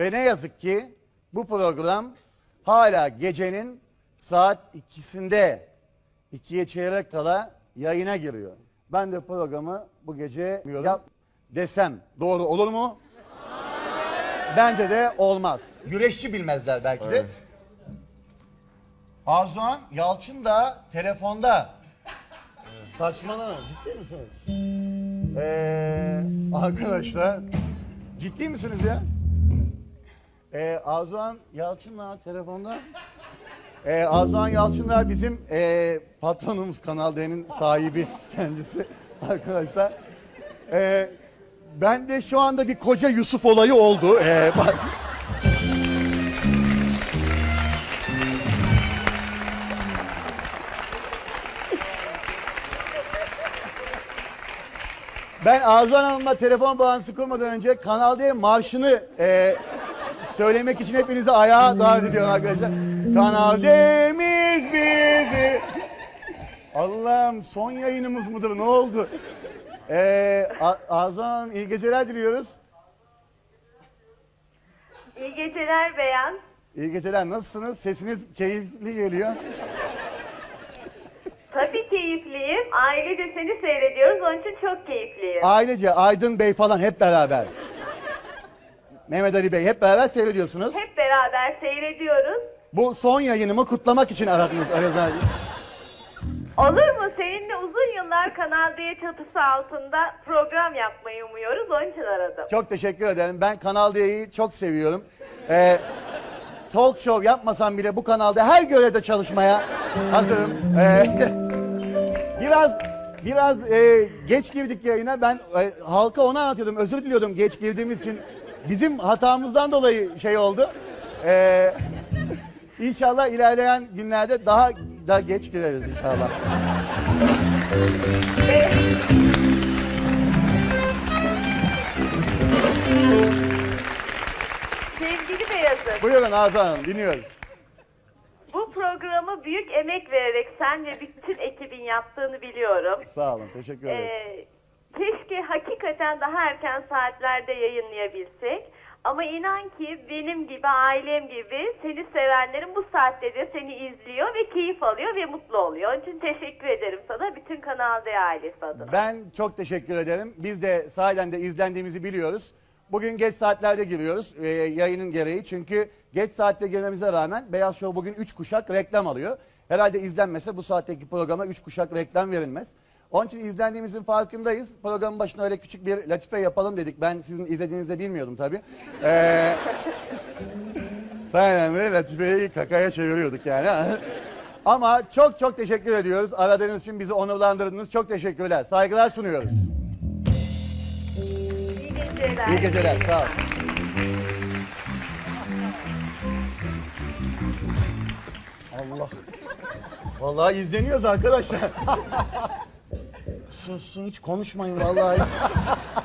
Ve ne yazık ki bu program hala gecenin saat ikisinde ikiye çeyrek kala yayına giriyor. Ben de programı bu gece yap desem doğru olur mu? Bence de olmaz. Güreşçi bilmezler belki de. Arzuhan Yalçın da telefonda. Saçmalama ciddi misin? Ee, arkadaşlar ciddi misiniz ya? Ee, Arzuhan Yalçın'la telefonda. Ee, Arzuhan Yalçınlar bizim ee, patronumuz Kanal D'nin sahibi kendisi arkadaşlar. Ee, ben de şu anda bir koca Yusuf olayı oldu. Ee, bak. Ben Arzuhan Hanım'la telefon bağlantısı kurmadan önce Kanal D marşını e, söylemek için hepinizi ayağa davet ediyorum arkadaşlar. Kanal D'miz bizi. Allah'ım son yayınımız mıdır ne oldu? Ee, A- Arzuhan Hanım iyi geceler diliyoruz. İyi geceler Beyan. İyi geceler nasılsınız? Sesiniz keyifli geliyor. Tabii keyifliyim. Ailece seni seyrediyoruz. Onun için çok keyifliyim. Ailece Aydın Bey falan hep beraber. Mehmet Ali Bey hep beraber seyrediyorsunuz. Hep beraber seyrediyoruz. Bu son yayınımı kutlamak için aradınız. aradınız. Olur mu? Seninle uzun yıllar Kanal D çatısı altında program yapmayı umuyoruz. Onun için aradım. Çok teşekkür ederim. Ben Kanal D'yi çok seviyorum. Ee, talk show yapmasam bile bu kanalda her görevde çalışmaya hazırım. Ee, biraz biraz e, geç girdik yayına. Ben e, halka onu anlatıyordum. Özür diliyordum geç girdiğimiz için. Bizim hatamızdan dolayı şey oldu. Ee, inşallah ilerleyen günlerde daha daha geç gireriz inşallah. Sevgili Beyazıt, Buyurun Azam Hanım dinliyoruz. bu programı büyük emek vererek sen ve bütün ekibin yaptığını biliyorum. Sağ olun teşekkür ederiz. Ee, keşke hakikaten daha erken saatlerde yayınlayabilsek. Ama inan ki benim gibi, ailem gibi seni sevenlerin bu saatte de seni izliyor ve keyif alıyor ve mutlu oluyor. Onun için teşekkür ederim sana bütün Kanal D ailesi adına. Ben çok teşekkür ederim. Biz de sahiden de izlendiğimizi biliyoruz. Bugün geç saatlerde giriyoruz e, yayının gereği. Çünkü geç saatte girmemize rağmen Beyaz Show bugün 3 kuşak reklam alıyor. Herhalde izlenmese bu saatteki programa 3 kuşak reklam verilmez. Onun için izlendiğimizin farkındayız. Programın başına öyle küçük bir latife yapalım dedik. Ben sizin izlediğinizde bilmiyordum tabii. Ee, Aynen öyle latifeyi kakaya çeviriyorduk yani. Ama çok çok teşekkür ediyoruz. Aradığınız için bizi onurlandırdınız. Çok teşekkürler. Saygılar sunuyoruz. İyi geceler. İyi geceler. Sağ ol. Allah. Vallahi izleniyoruz arkadaşlar. Sus, sus hiç konuşmayın vallahi.